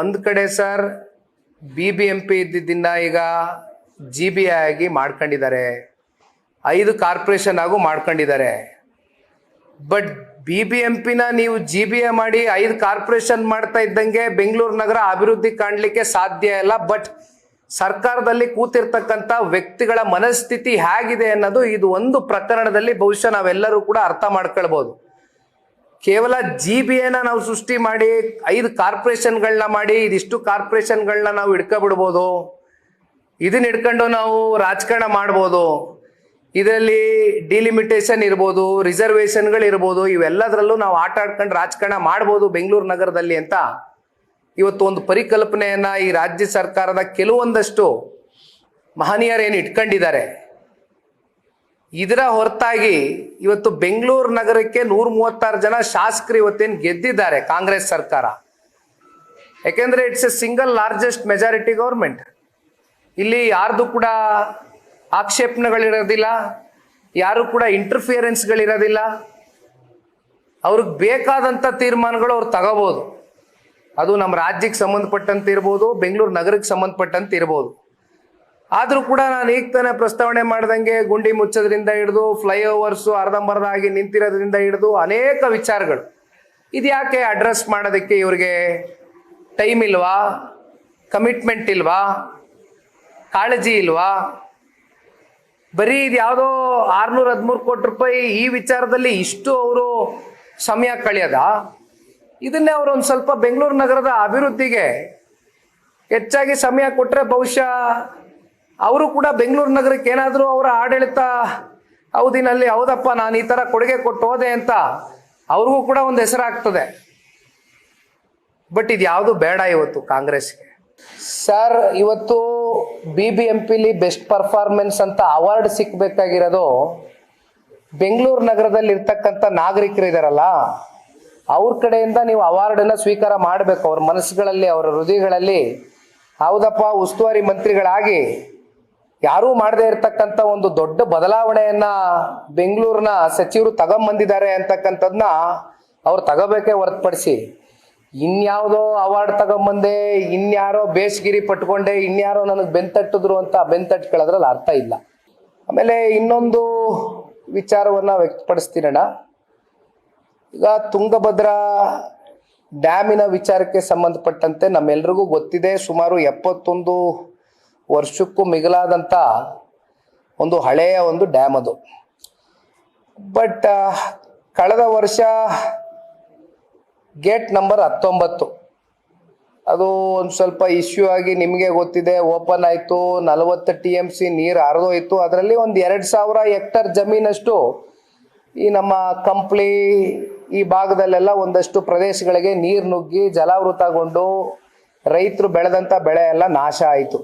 ಒಂದು ಕಡೆ sir B B M P ಇದ್ದಿದ್ದನ್ನ ಈಗ ಜಿ ಬಿ ಐ ಆಗಿ ಮಾಡ್ಕೊಂಡಿದ್ದಾರೆ. ಐದು ಕಾರ್ಪೊರೇಷನ್ ಆಗು ಮಾಡ್ಕೊಂಡಿದ್ದಾರೆ. ಬಟ್ ಬಿ ಬಿ ಎಂ ಪಿನ ನೀವು ಜಿ ಬಿ ಎ ಮಾಡಿ ಐದು ಕಾರ್ಪೊರೇಷನ್ ಮಾಡ್ತಾ ಇದ್ದಂಗೆ ಬೆಂಗಳೂರು ನಗರ ಅಭಿವೃದ್ಧಿ ಕಾಣಲಿಕ್ಕೆ ಸಾಧ್ಯ ಇಲ್ಲ. ಬಟ್ ಸರ್ಕಾರದಲ್ಲಿ ಕೂತಿರ್ತಕ್ಕಂಥ ವ್ಯಕ್ತಿಗಳ ಮನಸ್ಥಿತಿ ಹೇಗಿದೆ ಅನ್ನೋದು ಇದು ಒಂದು ಪ್ರಕರಣದಲ್ಲಿ ಬಹುಶಃ ನಾವೆಲ್ಲರೂ ಕೂಡ ಅರ್ಥ ಮಾಡ್ಕೊಳ್ಬೋದು. ಕೇವಲ ಜಿ ಬಿ ಎನ ನಾವು ಸೃಷ್ಟಿ ಮಾಡಿ, ಐದು ಕಾರ್ಪೊರೇಷನ್ಗಳನ್ನ ಮಾಡಿ, ಇದಿಷ್ಟು ಕಾರ್ಪೊರೇಷನ್ಗಳನ್ನ ನಾವು ಹಿಡ್ಕೊಬಿಡ್ಬೋದು. ಇದನ್ನ ಹಿಡ್ಕೊಂಡು ನಾವು ರಾಜಕಾರಣ ಮಾಡ್ಬೋದು. ಇದರಲ್ಲಿ ಡಿಲಿಮಿಟೇಷನ್ ಇರ್ಬೋದು ರಿಸರ್ವೇಷನ್ಗಳು ಇರ್ಬೋದು, ಇವೆಲ್ಲದರಲ್ಲೂ ನಾವು ಆಟ ಆಡ್ಕೊಂಡು ರಾಜಕಾರಣ ಮಾಡ್ಬೋದು ಬೆಂಗಳೂರು ನಗರದಲ್ಲಿ ಅಂತ. ಇವತ್ತು ಒಂದು ಪರಿಕಲ್ಪನೆಯನ್ನ ಈ ರಾಜ್ಯ ಸರ್ಕಾರದ ಕೆಲವೊಂದಷ್ಟು ಮಹನೀಯರೇನು ಇಟ್ಕೊಂಡಿದ್ದಾರೆ. ಇದರ ಹೊರತಾಗಿ ಇವತ್ತು ಬೆಂಗಳೂರು ನಗರಕ್ಕೆ ನೂರ ಮೂವತ್ತಾರು ಜನ ಶಾಸಕರು ಇವತ್ತೇನು ಗೆದ್ದಿದ್ದಾರೆ ಕಾಂಗ್ರೆಸ್ ಸರ್ಕಾರ. ಯಾಕೆಂದ್ರೆ it's a single largest majority government ಇಲ್ಲಿ ಯಾರ್ದು ಕೂಡ ಆಕ್ಷೇಪಣೆಗಳಿರೋದಿಲ್ಲ, ಯಾರು ಕೂಡ ಇಂಟರ್ಫಿಯರೆನ್ಸ್ಗಳಿರೋದಿಲ್ಲ ಅವ್ರಿಗೆ ಬೇಕಾದಂಥ ತೀರ್ಮಾನಗಳು ಅವ್ರು ತಗೋಬೋದು. ಅದು ನಮ್ಮ ರಾಜ್ಯಕ್ಕೆ ಸಂಬಂಧಪಟ್ಟಂತೆ ಇರ್ಬೋದು, ಬೆಂಗಳೂರು ನಗರಕ್ಕೆ ಸಂಬಂಧಪಟ್ಟಂತೆ ಇರ್ಬೋದು. ಆದರೂ ಕೂಡ ನಾನು ಈಗ ತಾನೇ ಪ್ರಸ್ತಾವನೆ ಮಾಡ್ದಂಗೆ ಗುಂಡಿ ಮುಚ್ಚೋದ್ರಿಂದ ಹಿಡಿದು ಫ್ಲೈಓವರ್ಸು ಅರ್ಧಂಬರ್ಧ ಆಗಿ ನಿಂತಿರೋದ್ರಿಂದ ಹಿಡಿದು ಅನೇಕ ವಿಚಾರಗಳು. ಇದು ಯಾಕೆ ಅಡ್ರೆಸ್ ಮಾಡೋದಕ್ಕೆ ಇವ್ರಿಗೆ ಟೈಮ್ ಇಲ್ವಾ? ಕಮಿಟ್ಮೆಂಟ್ ಇಲ್ವಾ? ಕಾಳಜಿ ಇಲ್ವಾ? ಬರೀ ಇದು ಯಾವುದೋ ಆರ್ನೂರ ಹದಿಮೂರು ಕೋಟಿ ರೂಪಾಯಿ ಈ ವಿಚಾರದಲ್ಲಿ ಇಷ್ಟು ಅವರು ಸಮಯ ಕಳೆಯದ? ಇದನ್ನೇ ಅವರು ಒಂದು ಸ್ವಲ್ಪ ಬೆಂಗಳೂರು ನಗರದ ಅಭಿವೃದ್ಧಿಗೆ ಹೆಚ್ಚಾಗಿ ಸಮಯ ಕೊಟ್ಟರೆ ಬಹುಶಃ ಅವರು ಕೂಡ ಬೆಂಗಳೂರು ನಗರಕ್ಕೆ ಏನಾದರೂ ಅವರ ಆಡಳಿತ ಅವಧಿನಲ್ಲಿ, ಹೌದಪ್ಪ, ನಾನು ಈ ಥರ ಕೊಡುಗೆ ಕೊಟ್ಟು ಹೋದೆ ಅಂತ ಅವ್ರಿಗೂ ಕೂಡ ಒಂದು ಹೆಸರಾಗ್ತದೆ. ಬಟ್ ಇದು ಯಾವುದು ಬೇಡ ಇವತ್ತು ಕಾಂಗ್ರೆಸ್ಗೆ ಸರ್ ಇವತ್ತು ಬಿ ಬಿ ಎಂ ಪಿಲಿ ಬೆಸ್ಟ್ ಪರ್ಫಾರ್ಮೆನ್ಸ್ ಅಂತ ಅವಾರ್ಡ್ ಸಿಕ್ಕಬೇಕಾಗಿರೋದು ಬೆಂಗಳೂರು ನಗರದಲ್ಲಿ ಇರ್ತಕ್ಕಂಥ ನಾಗರಿಕರು ಇದಾರಲ್ಲ ಅವ್ರ ಕಡೆಯಿಂದ ನೀವು ಅವಾರ್ಡನ್ನು ಸ್ವೀಕಾರ ಮಾಡಬೇಕು. ಅವ್ರ ಮನಸ್ಸುಗಳಲ್ಲಿ, ಅವರ ಹೃದಯಗಳಲ್ಲಿ, ಹೌದಪ್ಪ, ಉಸ್ತುವಾರಿ ಮಂತ್ರಿಗಳಾಗಿ ಯಾರೂ ಮಾಡದೇ ಇರತಕ್ಕಂತ ಒಂದು ದೊಡ್ಡ ಬದಲಾವಣೆಯನ್ನ ಬೆಂಗಳೂರಿನ ಸಚಿವರು ತಗೊಂಬಂದಿದ್ದಾರೆ ಅಂತಕ್ಕಂಥದ್ನ ಅವ್ರು ತಗೋಬೇಕೇ ಹೊರತುಪಡಿಸಿ ಇನ್ಯಾವುದೋ ಅವಾರ್ಡ್ ತಗೊಂಬಂದೆ, ಇನ್ಯಾರೋ ಬೇಸ್ಗಿರಿ ಪಟ್ಕೊಂಡೆ, ಇನ್ಯಾರೋ ನನಗೆ ಬೆಂತಟ್ಟಿದ್ರು ಅಂತ ಬೆಂತಟ್ಕೊಳ್ಳೋದ್ರಲ್ಲಿ ಅರ್ಥ ಇಲ್ಲ. ಆಮೇಲೆ ಇನ್ನೊಂದು ವಿಚಾರವನ್ನ ವ್ಯಕ್ತಪಡಿಸ್ತೀನಣ್ಣ. ಈಗ ತುಂಗಭದ್ರಾ ಡ್ಯಾಮಿನ ವಿಚಾರಕ್ಕೆ ಸಂಬಂಧಪಟ್ಟಂತೆ ನಮ್ಮೆಲ್ರಿಗೂ ಗೊತ್ತಿದೆ, ಸುಮಾರು ಎಪ್ಪತ್ತೊಂದು ವರ್ಷಕ್ಕೂ ಮಿಗಿಲಾದಂಥ ಒಂದು ಹಳೆಯ ಒಂದು ಡ್ಯಾಮ್ ಅದು. ಬಟ್ ಕಳೆದ ವರ್ಷ ಗೇಟ್ ನಂಬರ್ ಹತ್ತೊಂಬತ್ತು. ಅದು ಒಂದು ಸ್ವಲ್ಪ ಇಶ್ಯೂ ಆಗಿ ನಿಮಗೆ ಗೊತ್ತಿದೆ, ಓಪನ್ ಆಯಿತು, ನಲವತ್ತು ಟಿ ಎಂ ಸಿ ನೀರು ಹರಿದೋಯ್ತು ಅದರಲ್ಲಿ ಒಂದು ಎರಡು ಸಾವಿರ ಹೆಕ್ಟರ್ ಜಮೀನಷ್ಟು ಈ ನಮ್ಮ ಕಂಪ್ಲಿ ಈ ಭಾಗದಲ್ಲೆಲ್ಲ ಒಂದಷ್ಟು ಪ್ರದೇಶಗಳಿಗೆ ನೀರು ನುಗ್ಗಿ ಜಲಾವೃತಗೊಂಡು ರೈತರು ಬೆಳೆದಂಥ ಬೆಳೆ ಎಲ್ಲ ನಾಶ ಆಯಿತು.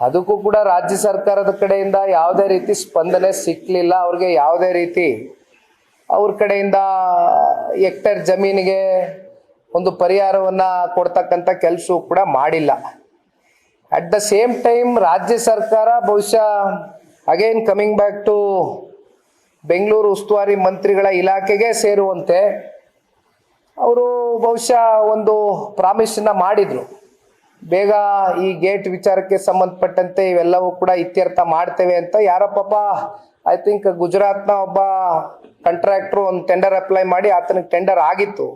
ಅದಕ್ಕೂ ಕೂಡ ರಾಜ್ಯ ಸರ್ಕಾರದ ಕಡೆಯಿಂದ ಯಾವುದೇ ರೀತಿ ಸ್ಪಂದನೆ ಸಿಕ್ಕಲಿಲ್ಲ ಅವ್ರಿಗೆ ಯಾವುದೇ ರೀತಿ ಅವ್ರ ಕಡೆಯಿಂದ ಎಕ್ಟರ್ ಜಮೀನಿಗೆ ಒಂದು ಪರಿಹಾರವನ್ನ ಕೊಡ್ತಕ್ಕಂಥ ಕೆಲಸವೂ ಕೂಡ ಮಾಡಿಲ್ಲ. ಅಟ್ ದ ಸೇಮ್ ಟೈಮ್ ರಾಜ್ಯ ಸರ್ಕಾರ ಬಹುಶಃ again coming back to Bengaluru ಉಸ್ತುವಾರಿ ಮಂತ್ರಿಗಳ ಇಲಾಖೆಗೆ ಸೇರುವಂತೆ ಅವರು ಬಹುಶಃ ಒಂದು ಪ್ರಾಮಿಸನ್ನ ಮಾಡಿದ್ರು. ಬೇಗ ಈ ಗೇಟ್ ವಿಚಾರಕ್ಕೆ ಸಂಬಂಧಪಟ್ಟಂತೆ ಇವೆಲ್ಲವೂ ಕೂಡ ಇತ್ಯರ್ಥ ಮಾಡ್ತೇವೆ ಅಂತ ಯಾರೋ ಪಾಪ ಐ ಥಿಂಕ್ ಗುಜರಾತ್ನ ಒಬ್ಬ ಕಾಂಟ್ರಾಕ್ಟ್ರು ಒಂದು ಟೆಂಡರ್ ಅಪ್ಲೈ ಮಾಡಿ ಆತನಿಗೆ ಟೆಂಡರ್ ಆಗಿತ್ತು.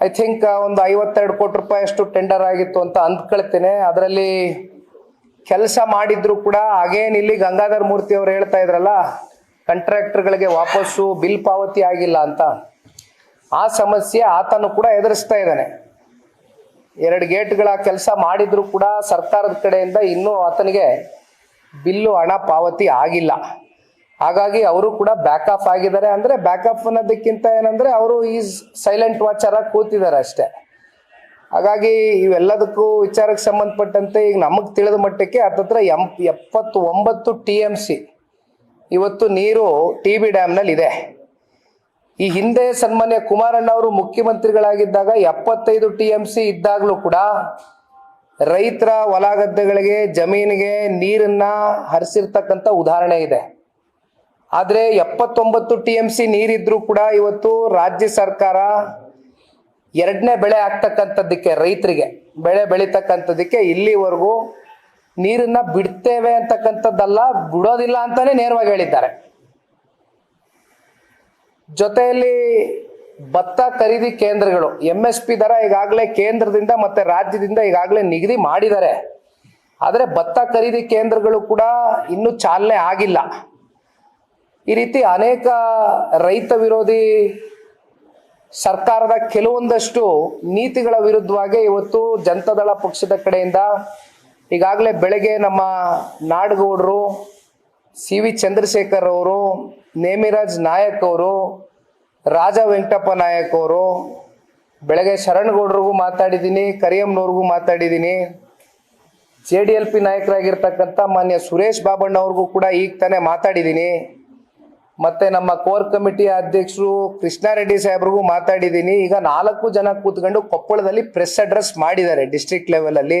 ಐ ಥಿಂಕ್ ಒಂದು ಐವತ್ತೆರಡು ಕೋಟಿ ರೂಪಾಯಿ ಅಷ್ಟು ಟೆಂಡರ್ ಆಗಿತ್ತು ಅಂತ ಅಂದ್ಕೊಳ್ತೇನೆ. ಅದರಲ್ಲಿ ಕೆಲಸ ಮಾಡಿದ್ರು ಕೂಡ ಅಗೇನ್ ಇಲ್ಲಿ ಗಂಗಾಧರ್ ಮೂರ್ತಿ ಅವರು ಹೇಳ್ತಾ ಇದ್ರಲ್ಲ ಕಾಂಟ್ರಾಕ್ಟರ್ಗಳಿಗೆ ವಾಪಸ್ಸು ಬಿಲ್ ಪಾವತಿ ಆಗಿಲ್ಲ ಅಂತ. ಆ ಸಮಸ್ಯೆ ಆತನು ಕೂಡ ಎದುರಿಸ್ತಾ ಇದ್ದಾನೆ. ಎರಡು ಗೇಟ್ಗಳ ಕೆಲಸ ಮಾಡಿದ್ರು ಕೂಡ ಸರ್ಕಾರದ ಕಡೆಯಿಂದ ಇನ್ನೂ ಆತನಿಗೆ ಬಿಲ್ಲು ಹಣ ಪಾವತಿ ಆಗಿಲ್ಲ. ಹಾಗಾಗಿ ಅವರು ಕೂಡ ಬ್ಯಾಕ್ ಆಫ್ ಆಗಿದ್ದಾರೆ. ಅಂದ್ರೆ ಬ್ಯಾಕ್ ಆಫ್ ಅನ್ನೋದಕ್ಕಿಂತ ಏನಂದ್ರೆ ಅವರು ಈಸ್ ಸೈಲೆಂಟ್ ವಾಚರ್ ಕೂತಿದ್ದಾರೆ ಅಷ್ಟೇ. ಹಾಗಾಗಿ ಇವೆಲ್ಲದಕ್ಕೂ ವಿಚಾರಕ್ಕೆ ಸಂಬಂಧಪಟ್ಟಂತೆ ಈಗ ನಮಗೆ ತಿಳಿದ ಮಟ್ಟಕ್ಕೆ ಹತ್ತತ್ರ ಎಂ ಎಪ್ಪತ್ತು ಒಂಬತ್ತು ಟಿ ಎಂ ಸಿ ಇವತ್ತು ನೀರು ಟಿ ಬಿ ಡ್ಯಾಮ್ನಲ್ಲಿ ಇದೆ. ಈ ಹಿಂದೆ ಸನ್ಮಾನ್ಯ ಕುಮಾರಣ್ಣ ಅವರು ಮುಖ್ಯಮಂತ್ರಿಗಳಾಗಿದ್ದಾಗ ಎಪ್ಪತ್ತೈದು ಟಿ ಎಂ ಸಿ ಇದ್ದಾಗಲೂ ಕೂಡ ರೈತರ ಹೊಲ ಗದ್ದೆಗಳಿಗೆ ಜಮೀನಿಗೆ ನೀರನ್ನ ಹರಿಸಿರ್ತಕ್ಕಂಥ ಉದಾಹರಣೆ ಇದೆ. ಆದರೆ ಎಪ್ಪತ್ತೊಂಬತ್ತು ಟಿ ಎಂ ಸಿ ನೀರಿದ್ರೂ ಕೂಡ ಇವತ್ತು ರಾಜ್ಯ ಸರ್ಕಾರ ಎರಡನೇ ಬೆಳೆ ಆಗ್ತಕ್ಕಂಥದ್ದಕ್ಕೆ, ರೈತರಿಗೆ ಬೆಳೆ ಬೆಳೀತಕ್ಕಂಥದ್ದಕ್ಕೆ ಇಲ್ಲಿವರೆಗೂ ನೀರನ್ನ ಬಿಡ್ತೇವೆ ಅಂತಕ್ಕಂಥದ್ದಲ್ಲ, ಬಿಡೋದಿಲ್ಲ ಅಂತಾನೆ ನೇರವಾಗಿ ಹೇಳಿದ್ದಾರೆ. ಜೊತೆಯಲ್ಲಿ ಭತ್ತ ಖರೀದಿ ಕೇಂದ್ರಗಳು ಎಂ ಎಸ್ ಪಿ ದರ ಈಗಾಗಲೇ ಕೇಂದ್ರದಿಂದ ಮತ್ತೆ ರಾಜ್ಯದಿಂದ ಈಗಾಗಲೇ ನಿಗದಿ ಮಾಡಿದ್ದಾರೆ. ಆದರೆ ಭತ್ತ ಖರೀದಿ ಕೇಂದ್ರಗಳು ಕೂಡ ಇನ್ನೂ ಚಾಲನೆ ಆಗಿಲ್ಲ. ಈ ರೀತಿ ಅನೇಕ ರೈತ ವಿರೋಧಿ ಸರ್ಕಾರದ ಕೆಲವೊಂದಷ್ಟು ನೀತಿಗಳ ವಿರುದ್ಧವಾಗಿ ಇವತ್ತು ಜನತಾದಳ ಪಕ್ಷದ ಕಡೆಯಿಂದ ಈಗಾಗಲೇ ಬೆಳಗ್ಗೆ ನಮ್ಮ ನಾಡಗೌಡರು ಸಿ ವಿ ಚಂದ್ರಶೇಖರ್ ಅವರು ನೇಮಿರಾಜ್ ನಾಯಕ್ ಅವರು, ರಾಜ ವೆಂಕಟಪ್ಪ ನಾಯಕ್ ಅವರು, ಬೆಳಗ್ಗೆ ಶರಣಗೌಡ್ರಿಗೂ ಮಾತಾಡಿದ್ದೀನಿ ಕರಿಯಮ್ನವ್ರಿಗೂ ಮಾತಾಡಿದ್ದೀನಿ. ಜೆ ಡಿ ಎಲ್ ಪಿ ನಾಯಕರಾಗಿರ್ತಕ್ಕಂಥ ಮಾನ್ಯ ಸುರೇಶ್ ಬಾಬಣ್ಣ ಅವ್ರಿಗೂ ಕೂಡ ಈಗ ತಾನೇ ಮಾತಾಡಿದ್ದೀನಿ. ಮತ್ತೆ ನಮ್ಮ ಕೋರ್ ಕಮಿಟಿ ಅಧ್ಯಕ್ಷರು ಕೃಷ್ಣಾರೆಡ್ಡಿ ಸಾಹೇಬ್ರಿಗೂ ಮಾತಾಡಿದ್ದೀನಿ. ಈಗ ನಾಲ್ಕು ಜನ ಕೂತ್ಕೊಂಡು ಕೊಪ್ಪಳದಲ್ಲಿ ಪ್ರೆಸ್ ಅಡ್ರೆಸ್ ಮಾಡಿದ್ದಾರೆ ಡಿಸ್ಟ್ರಿಕ್ಟ್ ಲೆವೆಲಲ್ಲಿ